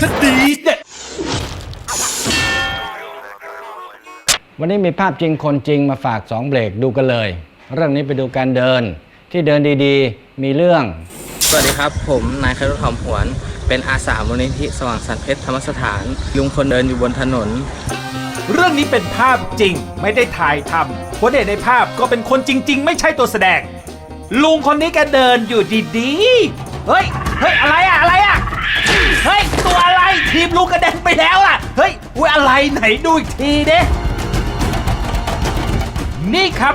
คดีเด็ดวันนี้มีภาพจริงคนจริงมาฝาก2เบรกดูกันเลย เรื่องนี้ไปดูการเดิน ที่เดินดีๆ มีเรื่อง สวัสดีครับ ผมนายคารุทอมหวน เป็นอาสามูลนิธิสว่างสรรค์เพชรธรรมสถาน ลุงคนเดินอยู่บนถนน เรื่องนี้เป็นภาพจริงไม่ได้ถ่ายทำคนเด่นในภาพก็เป็นคนจริง ๆ ไม่ใช่ตัวแสดง ลุงคนนี้แกเดินอยู่ดีๆ เฮ้ย เฮ้ย อะไรอะอะไรอะ ทีมลุงกระเด็นไปแล้วล่ะ เฮ้ยอุ้ยอะไรไหนดูอีกทีเด้นี่ครับ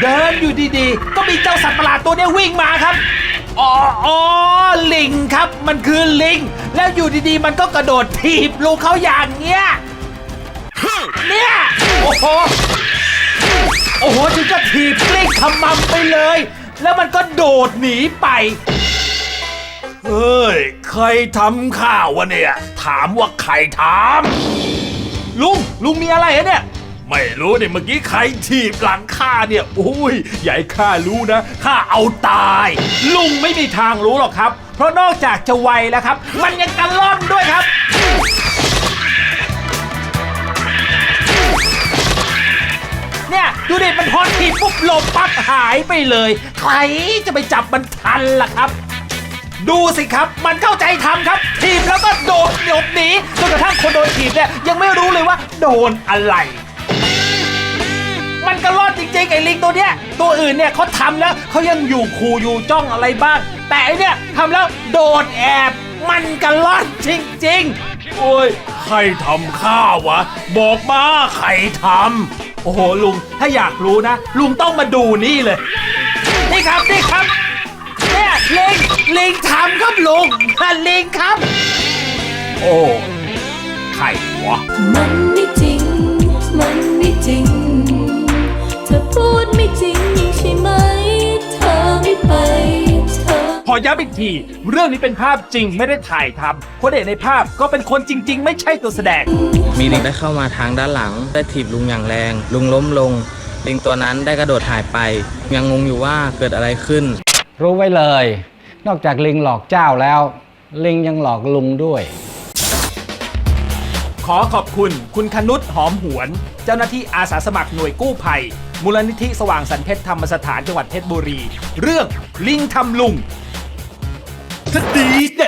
เดินอยู่ดีๆ ก็มีเจ้าสัตว์ประหลาดตัวเนี้ยวิ่งมาครับ อ๋ออ๋อลิงครับ มันคือลิง แล้วอยู่ดีๆ มันก็กระโดดถีบลุงเขาอย่างเงี้ย เนี่ย โอ้โห โอ้โห ถึงจะถีบกลิ้งขมำไปเลย แล้วมันก็โดดหนีไป ใครทำข้าววะเนี่ย ถามว่าใครทำลุง ลุงมีอะไรฮะเนี่ย ไม่รู้เนี่ยเมื่อกี้ใครถีบหลังข้าเนี่ยโอ้ยใหญ่ข้ารู้นะข้าเอาตาย ลุงไม่มีทางรู้หรอกครับ เพราะนอกจากจะไวแล้วครับ มันยังกันล่อนด้วยครับ เนี่ย ดูดิมันพอทีบปุ๊บหลบปั๊บหายไปเลย ใครจะไปจับมันทันล่ะครับ ดูสิครับ มันเข้าใจทำครับทีบแล้วก็โดดหลบหนีจนกระทั่งคนโดนทีบเนี่ยยังไม่รู้เลยว่า โดนอะไร มันก็รอดจริงๆไอ้ลิงตัวเนี้ย ตัวอื่นเนี่ยเขาทำแล้วเขายังอยู่คูอยู่จ้องอะไรบ้าง แต่ไอเนี่ยทำแล้วโดดแอบ มันก็รอดจริงๆ โอ้ยใครทำข้าววะ บอกมาใครทำโอ้โหลุงถ้าอยากรู้นะ ลุงต้องมาดูนี่เลย นี่ครับนี่ครับเนี่ย ลิงลิงทำครับลุงลิงครับ โอ้ใครวะ มันไม่จริง มันไม่จริง เธอพูดไม่จริงใช่ไหม เธอไม่ไป เธอ ขอย้ำอีกที เรื่องนี้เป็นภาพจริงไม่ได้ถ่ายทำคนเอกในภาพก็เป็นคนจริง ๆ ไม่ใช่ตัวแสดง มีลิงได้เข้ามาทางด้านหลัง ได้ถีบลุงอย่างแรง ลุงล้มลง ลิงตัวนั้นได้กระโดดหายไป ยังงงอยู่ว่าเกิดอะไรขึ้น รู้ไว้เลย นอกจากลิงหลอกเจ้าแล้ว ลิงยังหลอกลุงด้วย ขอขอบคุณคุณคนุษหอมหวน เจ้าหน้าที่อาสาสมัครหน่วยกู้ภัย มูลนิธิสว่างสันเพชรธรรมสถานจังหวัดเพชรบุรี เรื่องลิงทำลุงคดีเด็ด